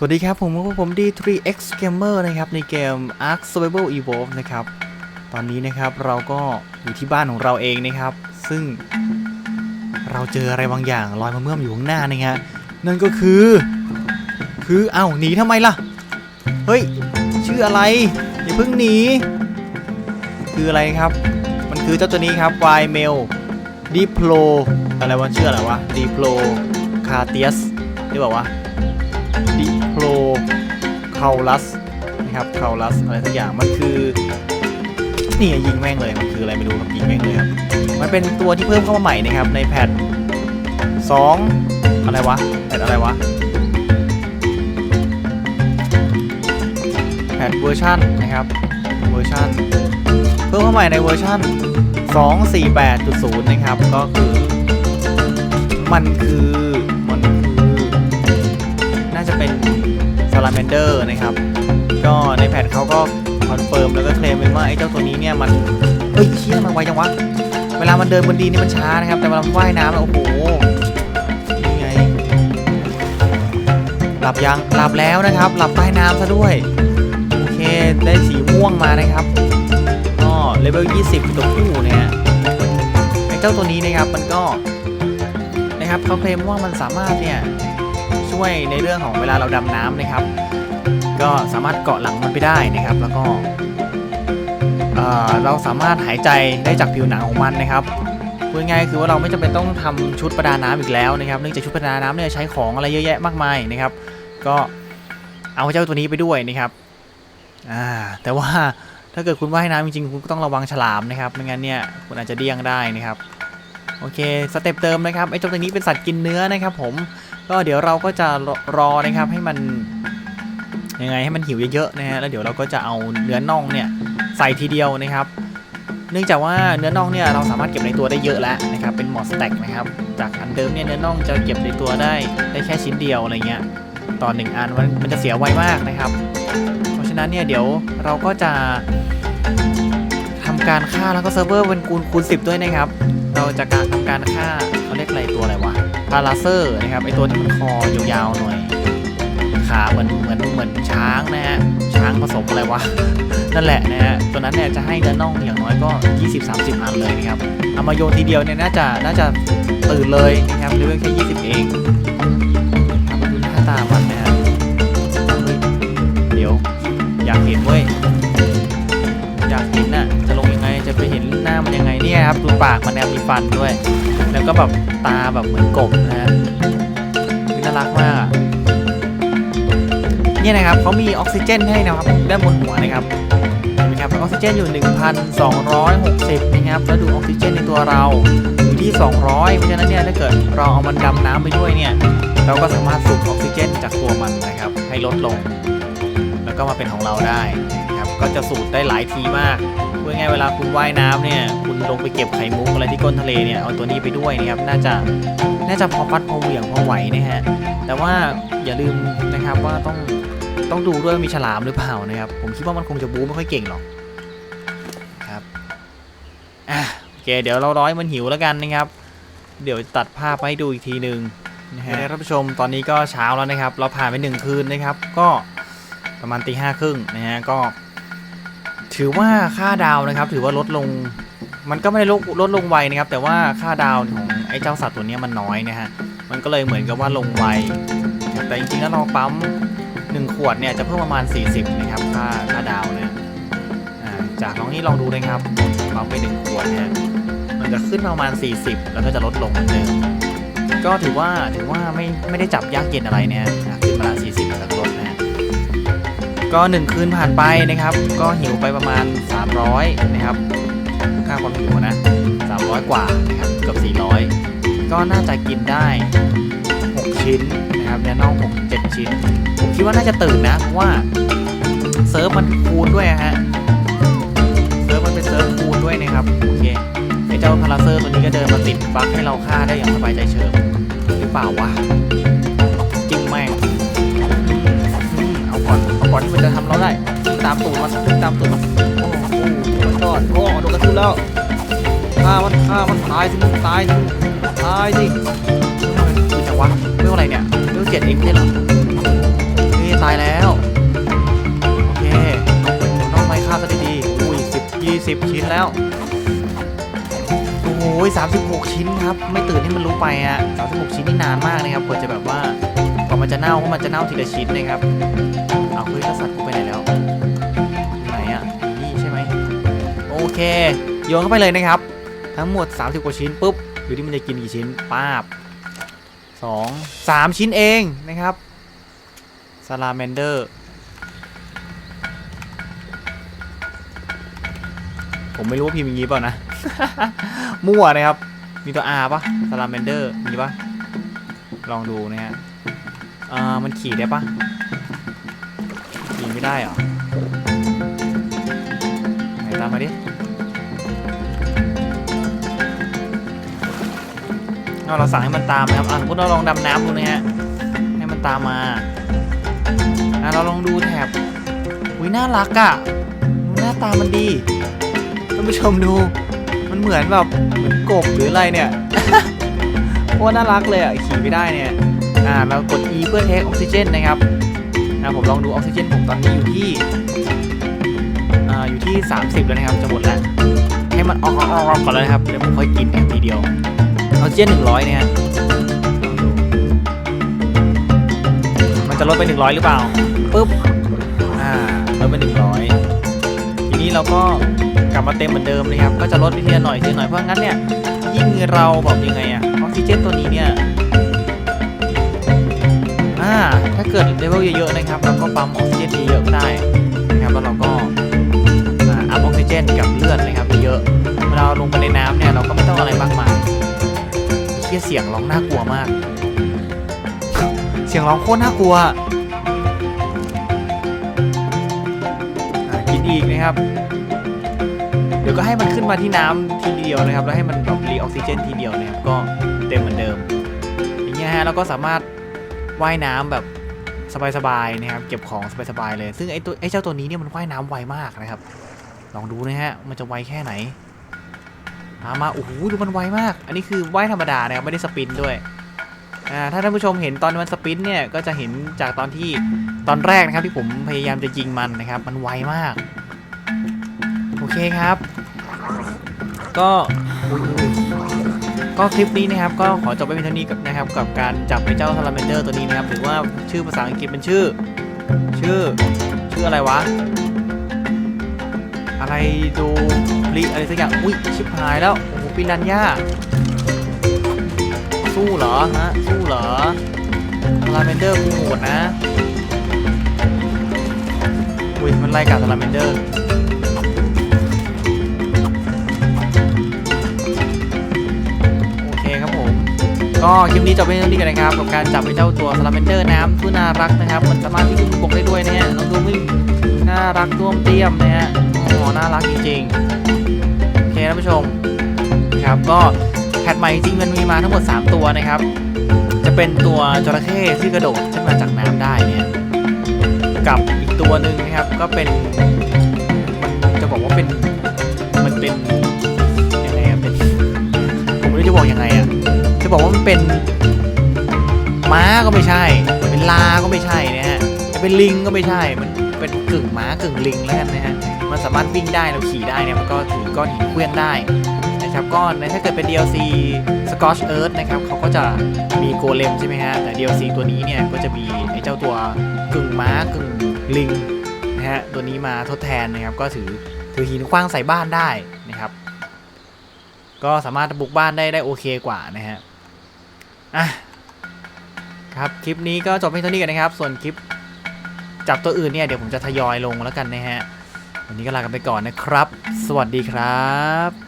สวัสดีครับ ผมผม D3X Gamer นะครับ ในเกม Ark Survival Evolve นะครับ ตอนนี้นะครับเราก็อยู่ที่บ้านของเราเองนะครับ ซึ่งเราเจออะไรบางอย่างลอยมาเมื่อมอยู่ข้างหน้านะฮะนั่นก็คือ คือเอ้าหนีทำไมล่ะ เฮ้ย ชื่ออะไร อย่าเพิ่งหนี คืออะไรครับ มันคือเจ้าตัวนี้ครับ y m a i l Diplo อะไรวะชื่ออะไรวะ Diplo c a r t i u s หรือเปล่าวะ คาลัสนะครับคาลัสอะไรสักอย่างมันคือนี่ยิงแม่งเลยมันคืออะไรไม่รู้ครับยิงแม่งเลยครับมันเป็นตัวที่เพิ่มเข้ามาใหม่นะครับในแพท2อะไรวะแพทอะไรวะแพทเวอร์ชันนะครับเวอร์ชันเพิ่มเข้ามาใหม่ในเวอร์ชัน248.0 นะครับก็คือมันคือมันคือน่าจะเป็น Salamander นะครับ ก็ในแพทเขาก็คอนเฟิร์มแล้วก็เคลมไว้ว่าไอ้เจ้าตัวนี้เนี่ยมันเฮ้ยเชี่ยมันไวจังวะ เวลามันเดินบนดินนี่มันช้านะครับ แต่เวลามันว่ายน้ำโอ้โหนี่ไงหลับยังหลับแล้วนะครับ หลับใต้น้ำซะด้วยโอเคได้สีม่วงมานะครับก็เลเวล 20ตัวผู้เนี่ยไอ้เจ้าตัวนี้นะครับมันก็นะครับเขาเคลมว่ามันสามารถเนี่ย ช่วยในเรื่องของเวลาเราดำน้ำนะครับ ก็สามารถเกาะหลังมันไปได้นะครับ แล้วก็เเราสามารถหายใจได้จากผิวหนังของมันนะครับพูดง่ายคือว่าเราไม่จำเป็นต้องทำชุดประดาน้ำอีกแล้วนะครับ เนื่องจากชุดประดาน้ำเนี่ยใช้ของอะไรเยอะแยะมากมายนะครับ ก็เอาเจ้าตัวนี้ไปด้วยนะครับอ่าแต่ว่าถ้าเกิดคุณว่ายน้ำจริงๆคุณก็ต้องระวังฉลามนะครับ ไม่งั้นเนี่ยคุณอาจจะเดี้ยงได้นะครับ โอเคสเต็ปเติมนะครับไอ้เจ้าตัวนี้เป็นสัตว์กินเนื้อนะครับ ผมก็เดี๋ยวเราก็จะรอนะครับให้มันยังไงให้มันหิวเยอะๆนะฮะแล้วเดี๋ยวเราก็จะเอาเนื้อน่องเนี่ยใส่ทีเดียวนะครับ เนื่องจากว่าเนื้อน่องเนี่ยเราสามารถเก็บในตัวได้เยอะแล้วนะครับเป็นหมอสแต็กนะครับจากอันเดิมเนี่ยเนื้อน่องจะเก็บในตัวได้ได้แค่ชิ้นเดียวอะไรเงี้ยต่อหนึ่งอันมันมันจะเสียไวมากนะครับ เพราะฉะนั้นเนี่ยเดี๋ยวเราก็จะทำการฆ่าแล้วก็เซิร์ฟเวอร์เป็นคูณคูณ10ด้วยนะครับ เราจะการทำการฆ่าเขาเรียกอะไรตัวอะไรวะพาราเซอร์นะครับไอตัวที่มันคอยาวๆหน่อยขาเหมือนเหมือนเหมือนช้างนะฮะช้างผสมอะไรวะนั่นแหละนะฮะตัวนั้นเนี่ยจะให้เนื้อน่องอย่างน้อยก็ 20-30 อันเลยนะครับเอามาโยนทีเดียวเนี่ยน่าจะน่าจะตื่นเลยนะครับเลเวลแค่ 20 เองครับมาดูหน้าตามันนะฮะเฮ้ยเดี๋ยวอยากเห็นเว้ยอย ครับ ดูปากมันแนบมีฟันด้วย แล้วก็แบบตาแบบเหมือนกบนะฮะน่ารักมาก เนี่ยนะครับเขามีออกซิเจนให้นะครับด้านบนหัวนะครับเห็นไหมครับออกซิเจนอยู่ 1,260นะครับ แล้วดูออกซิเจนในตัวเราอยู่ที่ 200 เพราะฉะนั้นเนี่ยถ้าเกิดเราเอามันดำน้ำไปด้วยเนี่ย เราก็สามารถสูบออกซิเจนจากตัวมันนะครับ ให้ลดลง แล้วก็มาเป็นของเราได้นะครับ ก็จะสูดได้หลายทีมาก พูดง่ายๆเวลาคุณว่ายน้ำเนี่ยคุณลงไปเก็บไข่มุกอะไรที่ก้นทะเลเนี่ยเอาตัวนี้ไปด้วยนะครับน่าจะน่าจะพอฟัดพอเหวี่ยงพอไหวนะฮะแต่ว่าอย่าลืมนะครับว่าต้องต้องดูด้วยว่ามีฉลามหรือเปล่านะครับผมคิดว่ามันคงจะบู๊ไม่ค่อยเก่งหรอกครับอะโอเคเดี๋ยวเราร้อยมันหิวแล้วกันนะครับ เดี๋ยวตัดภาพให้ดูอีกทีหนึ่งนะฮะท่านผู้ชมตอนนี้ก็เช้าแล้วนะครับ เราผ่านไปหนึ่งคืนนะครับ ก็ประมาณตีห้าครึ่งนะฮะก็ ถือว่าค่าดาวนะครับ ถือว่าลดลง มันก็ไม่ได้ลดลดลงไวนะครับ แต่ว่าค่าดาวของไอ้เจ้าสัตว์ตัวนี้มันน้อยนะฮะ มันก็เลยเหมือนกับว่าลงไว แต่จริงๆแล้วเราปั๊มหนึ่งขวดเนี่ยจะเพิ่มประมาณ 40 นะครับ ค่าค่าดาวนะจากลองนี่ลองดูนะครับปั๊มไปหนึ่งขวดเนี่ยมันจะขึ้นประมาณ 40 แล้วก็จะลดลงเหมือนเดิมก็ถือว่าถือว่าไม่ไม่ได้จับยากเย็นอะไรเนี่ยขึ้นมาละ40แล้ว ก็ลดนะฮะก็หนึ่งคืนผ่านไปนะครับ ก็หิวไปประมาณ 300 นะครับ ค่าความหิวนะ 300 กว่านะครับเกือบ400 ก็น่าจะกินได้ 6 ชิ้นนะครับเนื้อน่อง6 7 ชิ้น ผมคิดว่าน่าจะตื่นนะ เพราะว่าเซิร์ฟมันคูณด้วยฮะเซิร์ฟมันเป็นเซิร์ฟคูณด้วยนะครับ โอเคไอ้เจ้าพาราเซอร์ตัวนี้ก็เดินมาติดบั๊กให้เราฆ่าได้อย่างสบายใจเฉิบหรือเปล่าวะ จะทำเราได้ตามตูดมาตามตูดมาโอ้โหโอ้โหก่อนโอ้โดนกระทุนแล้วฆ่ามันฆ่ามันตายสิตายสิตายสิคือจังวะเรื่องอะไรเนี่ยเรื่องเจ็ดเองไม่ใช่หรอเฮ้ยายแล้วโอเคน้องไม้ฆ่าซะดีๆอุ้ยสิบยี่สิบชิ้นแล้วโอ้ยสามสิบหกชิ้นครับ ไม่ตื่นให้มันรู้ไปอะสามสิบหกชิ้นนี่นานมากนะครับกว่าจะแบบว่า ว่ามันจะเน่าเพราะมันจะเน่าทีละชิ้นนะครับเอาเฮ้ยแล้วสัตว์กูไปไหนแล้วไหนอะนี่ใช่ไหมโอเคโยนเข้าไปเลยนะครับ ทั้งหมด 30 กว่าชิ้นปุ๊บอยู่ที่มันจะกินกี่ชิ้นป้าบสองสามชิ้นเองนะครับซาลาแมนเดอร์ผมไม่รู้ว่าพิมพ์อย่างนี้เปล่านะ มั่วนะครับ มีตัว R ปะซาลาแมนเดอร์ มีปะลองดูนะฮะ อ่ามันขี่ได้ปะขี่ไม่ได้เหรอไหนตามมาดิเอาเราสั่งให้มันตามนะครับอะสมมติเราลองดำน้ำดูนะฮะให้มันตามมาอะเราลองดูแถบอุ้ยน่ารักอะ่ะหน้าตามันดีท่านผู้ชมดูมันเหมือนแบบเหมือนกบหรืออะไรเนี่ยโคตรน่ารักเลยอะขี่ไม่ได้เนี่ย อ่าเรากด E เพื่อเทคออกซิเจนนะครับนะผมลองดูออกซิเจนผมตอนนี้อยู่ที่อ่าอยู่ที่ 30 แล้วนะครับจะหมดแล้ว ให้มันออกออกออกก่อนเลยครับเดี๋ยวผมค่อยกินแอทีเดียวออกซิเจน100เนี่ยมันจะลดไป 100 หรือเปล่าปึ๊บอ่าลดไป 100 ทีนี้เราก็กลับมาเต็มเหมือนเดิมนะครับ ก็จะลดไปทีละหน่อยทีละหน่อยเพราะงั้นเนี่ยยิ่งเราแบบยังไงอะออกซิเจนตัวนี้เนี่ย ถ้าเกิดเลเวลเยอะๆนะครับเราก็ปั๊มออกซิเจนเยอะก็ได้นะครับแล้วเราก็อัพออกซิเจนกับเลือดนะครับเยอะเวลาลงไปในน้ำเนี่ยเราก็ไม่ต้องอะไรมากมายเชี่ยเสียงร้องน่ากลัวมาก เสียงร้องโคตรน่ากลัวกินอีกนะครับ เดี๋ยวก็ให้มันขึ้นมาที่น้ำทีเดียวนะครับ แล้วให้มันแบบรีออกซิเจนทีเดียวนะครับก็เต็มเหมือนเดิมอย่างเงี้ยฮะเราก็สามารถ ว่ายน้ำแบบสบายๆนะครับ เก็บของสบายๆเลย ซึ่งไอ้ตัวไอ้เจ้าตัวนี้เนี่ยมันว่ายน้ำไวมากนะครับ ลองดูนะฮะ มันจะไวแค่ไหน มามาโอ้โหดูมันไวมาก อันนี้คือว่ายธรรมดานะครับไม่ได้สปินด้วย อ่า ถ้าท่านผู้ชมเห็นตอนมันสปินเนี่ย ก็จะเห็นจากตอนที่ตอนแรกนะครับที่ผมพยายามจะยิงมันนะครับ มันไวมาก โอเคครับ ก็ ก็คลิปนี้นะครับก็ขอจบไปเพียงเท่านี้กับนะครับกับการจับไอ้เจ้าซาลาเมนเดอร์ตัวนี้นะครับหรือว่าชื่อภาษาอังกฤษเป็นชื่อ ชื่อ ชื่ออะไรวะ อะไรดูลิอะไรสักอย่างอุ้ยชิบหายแล้วโอ้โหปิรันย่าสู้เหรอฮะสู้เหรอลาเมนเดอร์กูโหดนะอุ้ยมันไล่กัดลาเมนเดอร์ ก็คลิปนี้จบไปเท่านี้กันนะครับกับการจับไอ้เจ้าตัวซาลาเมนเดอร์น้ำที่น่ารักนะครับมันสามารถวิ่งบนบกได้ด้วยนะฮะลองดูวิ่งน่ารักต้วมเตี้ยมนะฮะอ๋อน่ารักจริงๆโอเคท่านผู้ชมครับก็แพทใหม่จริงมันมีมาทั้งหมด 3 ตัวนะครับ จะเป็นตัวจระเข้ที่กระโดดขึ้นมาจากน้ำได้เนี่ยกับอีกตัวหนึ่งนะครับก็เป็นมันจะบอกว่าเป็นมันเป็นยังไงอะเป็นผมไม่รู้จะบอกยังไงอะ จะบอกว่ามันเป็นม้าก็ไม่ใช่ เป็นลาก็ไม่ใช่นะฮะจะเป็นลิงก็ไม่ใช่ มันเป็นกึ่งม้ากึ่งลิงแล้วกันนะฮะ มันสามารถวิ่งได้เราขี่ได้เนี่ยมันก็ถือก้อนหินเคลื่อนได้นะครับก้อนนะถ้าเกิดเป็น DLC Scorch Earth นะครับเขาก็จะมีโกเลมใช่ไหมฮะ แต่ DLC ตัวนี้เนี่ยก็จะมีไอ้เจ้าตัวกึ่งม้ากึ่งลิงนะฮะตัวนี้มาทดแทนนะครับก็ถือถือหินคว้างใส่บ้านได้นะครับ ก็สามารถบุกบ้านได้ได้โอเคกว่านะฮะอะครับคลิปนี้ก็จบเพียงเท่านี้กันนะครับ ส่วนคลิปจับตัวอื่นเนี่ยเดี๋ยวผมจะทยอยลงแล้วกันนะฮะวันนี้ก็ลากันไปก่อนนะครับ สวัสดีครับ